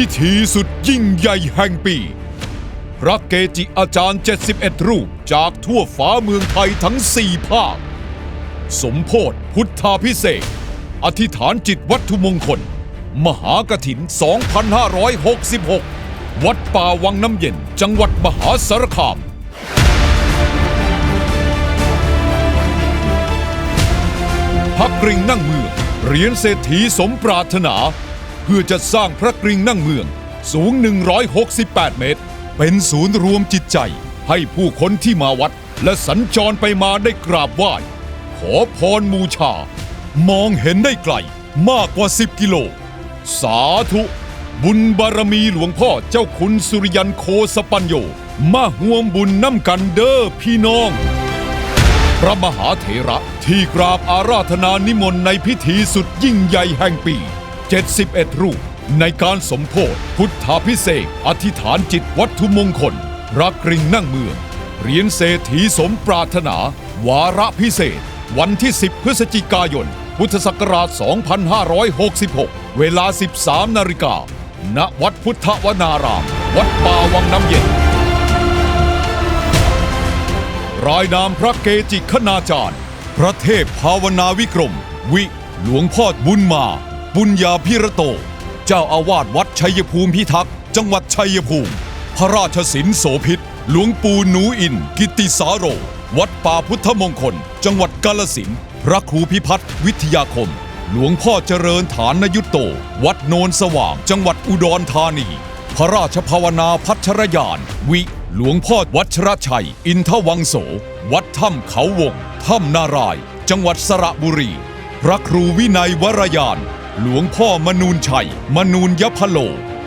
พิธีสุดยิ่งใหญ่แห่งปี พระเกจิอาจารย์ 71 รูปจากทั่วฟ้าเมืองไทยทั้ง 4 ภาค สมโพธพุทธาพิเศษ อธิษฐานจิตวัตถุมงคล มหากถิน 2566 วัดป่าวังน้ำเย็น จังหวัดมหาสารคามพระกริ่งนั่งเมืองเหรียญเศรษฐีสมปรารถนา เพื่อจะสร้างพระกริ่งนั่งเมือง สูง 168 เมตร เป็นศูนย์รวมจิตใจ ให้ผู้คนที่มาวัด และสัญจรไปมาได้กราบไหว้ ขอพรบูชา มองเห็นได้ไกลมากกว่า 10 กิโล สาธุบุญบารมีหลวงพ่อเจ้าคุณสุริยันโคสปัญโยมาห่วมบุญน้ำกันเด้อพี่น้อง พระมหาเถระที่กราบอาราธนานิมนต์ในพิธีสุดยิ่งใหญ่แห่งปี 71 รูป ในการสมโพธิพุทธาพิเศษอธิษฐานจิตวัตถุมงคล รักกริงนั่งเมืองเหรียญเศรษฐีสมปรารถนา วาระพิเศษ วันที่ 10 พฤศจิกายน พุทธศักราช 2566 เวลา 13 นาฬิกา ณ วัดพุทธวนาราม วัดป่าวังน้ำเย็น รายนามพระเกจิคณาจารย์ พระเทพภาวนาวิกรม วิหลวงพ่อบุญมา บุญญาพิระโต เจ้าอาวาสวัดชัยภูมิพิทักษ์จังหวัดชัยภูมิ พระราชสินโสพิษ หลวงปู่หนูอิน กิติสาโร วัดป่าพุทธมงคล จังหวัดกาลสินธุ์พระครูพิพัฒน์วิทยาคม หลวงพ่อเจริญฐานยุตโต วัดโนนสว่าง จังหวัดอุดรธานี พระราชภาวนาพัชรยาน วิ หลวงพ่อวัชรชัย อินทวังโส วัดถ้ำเขาวงถ้ำนาราย จังหวัดสระบุรีพระครูวินัยวรยาน หลวงพ่อมนูนชัย มนูนยพโล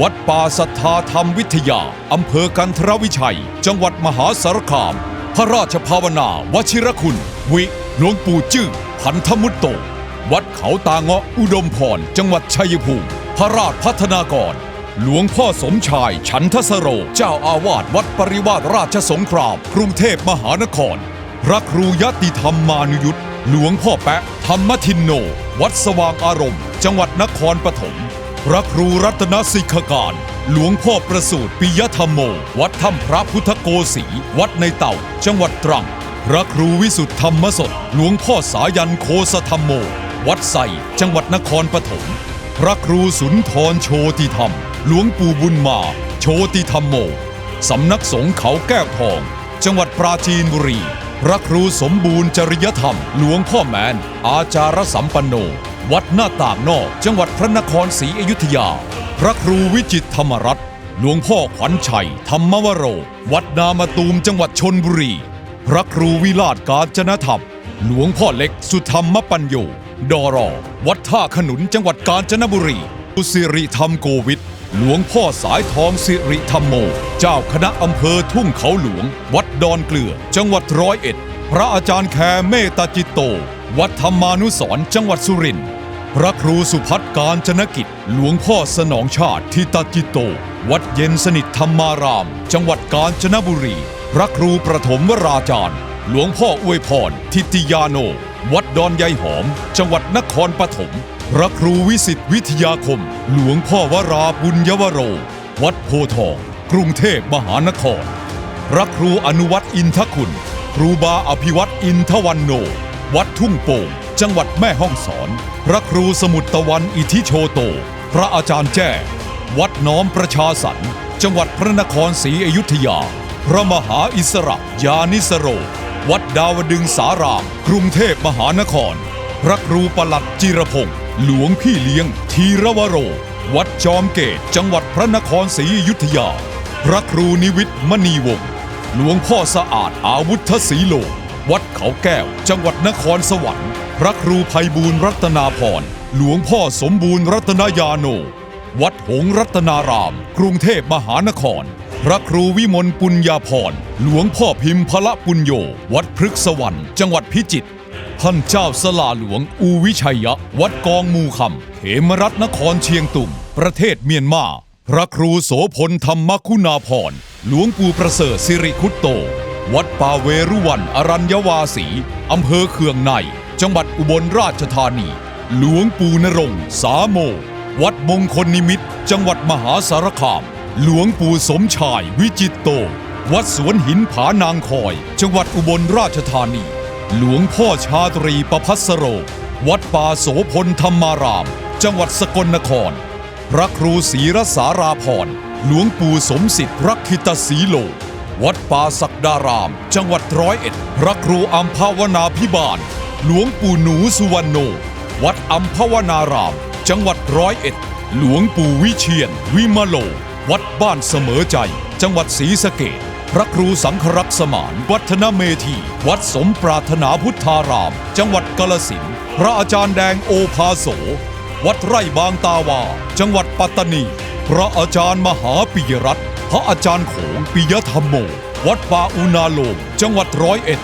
วัดป่าสัทธาธรรมวิทยา อำเภอกันทรวิชัย จังหวัดมหาสารคาม พระราชภาวนาวชิรคุณ วิหลวงปู่จื้อพันธมุตโต วัดเขาตาเงาะอุดมพร จังหวัดชัยภูมิ พระราชพัฒนากร หลวงพ่อสมชาย ฉันทสโร เจ้าอาวาสวัดปริวาสราชสงคราม กรุงเทพมหานคร พระครูยติธรรมมานุยุทธหลวงพ่อแปะธรรมทินโน วัดสว่างอารมณ์ จังหวัดนครปฐมพระครูรัตนสิกการ หลวงพ่อประสูติปิยธรรมโม วัดถ้ำพระพุทธโกสีวัดในเต่า จังหวัดตรัง พระครูวิสุทธธรรมสด หลวงพ่อสายันโคสธรรมโม วัดไสจังหวัดนครปฐมพระครูสุนทรโชติธรรม หลวงปู่บุญมา โชติธรรมโม สำนักสงฆ์เขาแก้วทอง จังหวัดปราจีนบุรี พระครูสมบูรณ์จริยธรรม หลวงพ่อแมน อาจารสัมปันโน วัดหน้าต่างนอก จังหวัดพระนครศรีอยุธยา พระครูวิจิตธรรมรัตน์หลวงพ่อขวัญชัย ธรรมวโร วัดนามาตูมจังหวัดชนบุรี พระครูวิราชกาญจนธรรม หลวงพ่อเล็กสุธรรมปัญโยดอรอ วัดท่าขนุนจังหวัดกาญจนบุรีอุสิริธรรมโกวิท หลวงพ่อสายทองสิริธรรมโม เจ้าคณะอำเภอทุ่งเขาหลวง วัดดอนเกลือ จังหวัดร้อยเอ็ด พระอาจารย์แคร์เมตตาจิตโต วัดธรรมานุสรจังหวัดสุรินทร์พระครูสุพัฒการจนกิจ หลวงพ่อสนองชาติทิตาจิตโต วัดเย็นสนิทธรรมาราม จังหวัดกาญจนบุรี พระครูประถมวราจารย์ หลวงพ่ออวยพรทิติยาโน วัดดอนยายหอม จังหวัดนครปฐมพระครูวิสิทธิวิทยาคม หลวงพ่อวราบุญยวโร วัดโพทอง กรุงเทพมหานคร พระครูอนุวัตอินทคุณ ครูบาอภิวัตอินทวันโน วัดทุ่งโป่ง จังหวัดแม่ฮ่องสอน พระครูสมุตตะวันอิทิโชโต พระอาจารย์แจ้ วัดน้อมประชาสรรจังหวัดพระนครศรีอยุธยา พระมหาอิสระยานิสโร วัดดาวดึงสาราม กรุงเทพมหานคร พระครูประหลัดจิรพงศ์หลวงพี่เลี้ยง ทีรวโร วัดจอมเกตจังหวัดพระนครศรีอยุธยา พระครูนิวิทย์มณีวงศ์หลวงพ่อสะอาดอาวุธศรีโล วัดเขาแก้ว จังหวัดนครสวรรค์ พระครูภัยบูรณรัตนาพรหลวงพ่อสมบูรณ์รัตนายาโน วัดหงรัตนาราม กรุงเทพมหานคร พระครูวิมลปุญญาพรหลวงพ่อพิมพละปุญโย วัดพฤกษวรรณจังหวัดพิจิตร ท่านเจ้าสลาหลวงอูวิชัยยะ วัดกองมูคำเขมรัตนครเชียงตุงประเทศเมียนมา พระครูโสพลธรรมคุณาพรหลวงปู่ประเสริฐสิริคุตโต วัดป่าเวรุวันอรัญญวาสีอำเภอเคืองใน จังหวัดอุบลราชธานี หลวงปู่นรงสาโม วัดมงคลนิมิตจังหวัดมหาสารคาม หลวงปู่สมชายวิจิตโต วัดสวนหินผานางคอย จังหวัดอุบลราชธานี หลวงพ่อชาตรีประพัสโร วัดป่าโสพลธรรมาราม จังหวัดสกลนคร พระครูศรีรสาราพรหลวงปู่สมสิทธิ์รักขิตศรีโล วัดป่าศักดาราม จังหวัดร้อยเอ็ด พระครูอัมพาวนาพิบาล หลวงปู่หนูสุวรรณโน วัดอัมพวนาราม จังหวัดร้อยเอ็ด หลวงปู่วิเชียนวิมโล วัดบ้านเสมอใจ จังหวัดศรีสะเกดพระครูสังครักษ์สมาน วัฒนเมธี วัดสมปรารถนาพุทธาราม จังหวัดกาลสินพระอาจารย์แดงโอภาโส วัดไร่บางตาวา จังหวัดปัตตานี พระอาจารย์มหาปิยรัตน์พระอาจารย์โขงปิยธรรมโม วัดป่าอุณาโลม จังหวัดร้อยเอ็ด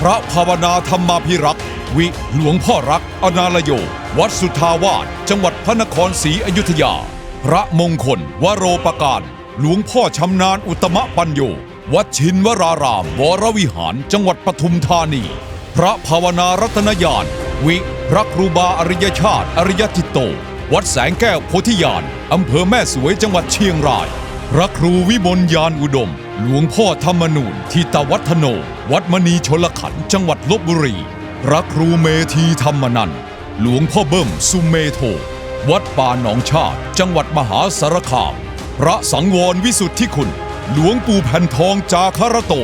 พระภาวนาธรรมาภิรักษ์วิหลวงพ่อรักอนาลโย วัดสุทาวาสจังหวัดพระนครศรีอยุธยา พระมงคล วโรปการหลวงพ่อชำนาญอุตมะปัญโย วัดชินวรารามวรวิหารจังหวัดปทุมธานี พระภาวนารัตนญาณวิพระครูบาอริยชาติ อริยจิตโต วัดแสงแก้วโพธิญาณอำเภอแม่สวยจังหวัดเชียงราย พระครูวิมลยานอุดม หลวงพ่อธรรมนูนทิตวัฒโน วัดมณีชลขันจังหวัดลบบุรี พระครูเมธีธรรมนันหลวงพ่อเบิ้มสุมเมโท วัดป่าหนองชาติ จังหวัดมหาสารคาม พระสังวรวิสุทธิคุณ หลวงปู่แผ่นทองจาคารโต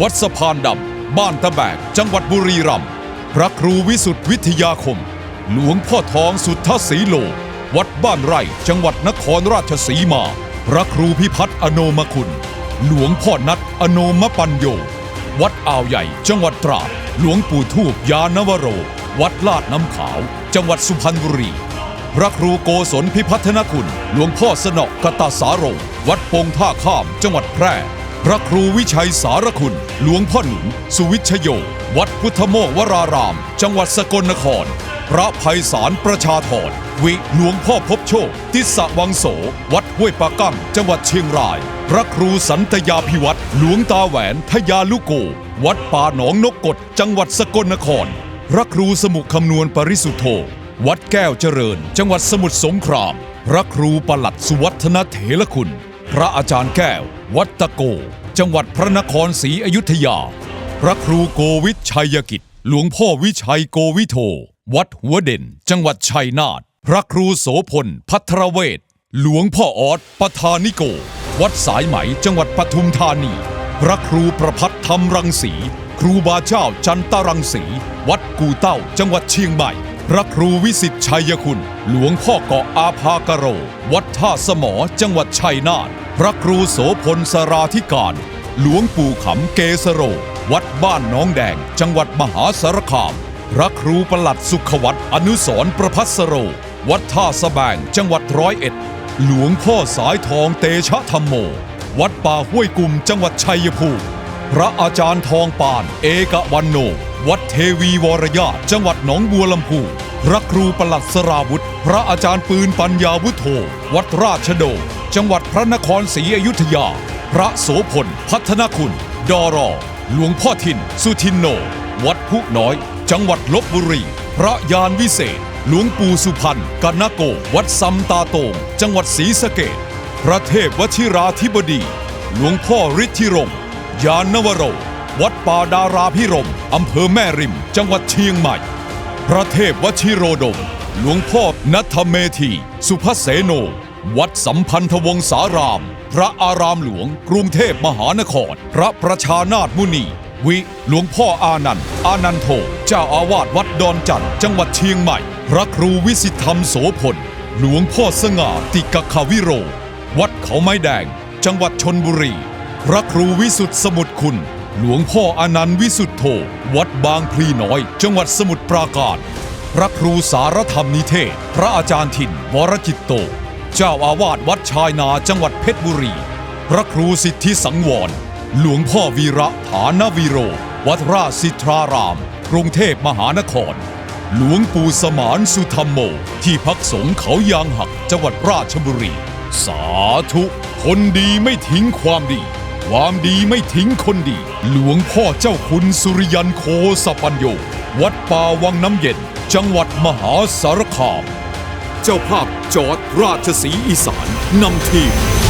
วัดสะพานดำ บ้านตะแบก จังหวัดบุรีรัมย์ พระครูวิสุทธิวิทยาคม หลวงพ่อทองสุทธศรีโล วัดบ้านไร่ จังหวัดนครราชสีมา พระครูพิพัฒน์อโนมคุณ หลวงพ่อนัทอโนมปัญโย วัดอ่าวใหญ่ จังหวัดตราด หลวงปู่ทูบยานวโร วัดลาดน้ำขาว จังหวัดสุพรรณบุรี พระครูโกศลพิพัฒนคุณ หลวงพ่อสนอกกตาสาโรวัดปงท่าข้ามจังหวัดแพร่ พระครูวิชัยสารคุณ หลวงพ่อหนุนสุวิชโย วัดพุทธโมกวราราม จังหวัดสกลนคร พระภัยสารประชาธรวิหลวงพ่อพบโชค ติสสะวังโส วัดห้วยปากั้งจังหวัดเชียงราย พระครูสันตยาพิวัตรหลวงตาแหวนทยาลุโก วัดป่าหนองนกกฎจังหวัดสกลนคร พระครูสมุขคำนวณปริสุทธโธ วัดแก้วเจริญ จังหวัดสมุทรสงคราม พระครูประหลัดสุวัฒนเถรคุณ พระอาจารย์แก้ว วัดตะโก จังหวัดพระนครศรีอยุธยา พระครูโกวิชัยกิจ หลวงพ่อวิชัยโกวิโท วัดหัวเด่น จังหวัดชัยนาท พระครูโสพล พัทรเวศหลวงพ่อออดปทานิโก วัดสายไหม จังหวัดปทุมธานี พระครูประพัฒธรรมรังสี ครูบาเจ้าจันตรังสี วัดกูเต้า จังหวัดเชียงใหม่ พระครูวิสิตชัยคุณ หลวงพ่อเกาะอาภากโร วัดท่าสมอจังหวัดชัยนาทพระครูโสพลสราธิการ หลวงปู่ขำเกสโร วัดบ้านน้องแดง จังหวัดมหาสารคาม พระครูประหลัดสุขวัตอนุสรประพัสโร วัดท่าสะแบงจังหวัดร้อยเอ็ด หลวงพ่อสายทองเตชะธรรมโม วัดป่าห้วยกุมจังหวัดชัยภูมิพระอาจารย์ทองปาน เอกวันโน วัดเทวีวรยาจังหวัดหนองบัวลำพูพระครูประหลัดสราวุธ พระอาจารย์ปืนปัญญาวุฒโธวัดราชโด จังหวัดพระนครศรีอยุธยา พระโสพล พัฒนคุณ ดอรอ หลวงพ่อทิน สุทินโน วัดผู้น้อย จังหวัดลบบุรี พระยานวิเศษ หลวงปู่สุพรรณกนโก วัดซัมตาโตง จังหวัดศรีสะเกดพระเทพวชิราธิบดี หลวงพ่อฤทธิรงยานนวโร วัดป่าดาราพิรมอำเภอแม่ริม จังหวัดเชียงใหม่ พระเทพวชิโรดม หลวงพ่อนัทเมธี สุภเสโน วัดสัมพันธวงศาราม พระอารามหลวง กรุงเทพมหานคร พระประชานาถมุนี วิหลวงพ่ออานันต์อานันโท เจ้าอาวาสวัดดอนจันทร์จังหวัดเชียงใหม่ พระครูวิสิทธธรรมโสพล หลวงพ่อสง่าติกขวิโร วัดเขาไม้แดง จังหวัดชนบุรี พระครูวิสุทธิสมุทรคุณ หลวงพ่ออนันต์วิสุทธโธ วัดบางพลีน้อย จังหวัดสมุทรปราการ พระครูสารธรรมนิเทศ พระอาจารย์ถิ่น วรจิตโต เจ้าอาวาสวัดชายนาจังหวัดเพชรบุรี พระครูสิทธิสังวร หลวงพ่อวีระฐานวีโร วัดราชสิทธาราม กรุงเทพมหานคร หลวงปู่สมานสุธรรมโม ที่พักสงฆ์เขายางหักจังหวัดราชบุรี สาธุ คนดีไม่ทิ้งความดี ความดีไม่ทิ้งคนดี หลวงพ่อเจ้าคุณสุริยันโคสปัญโย วัดป่าวังน้ำเย็น จังหวัดมหาสารคาม เจ้าภาพจอดราชสีอีสานนำทีม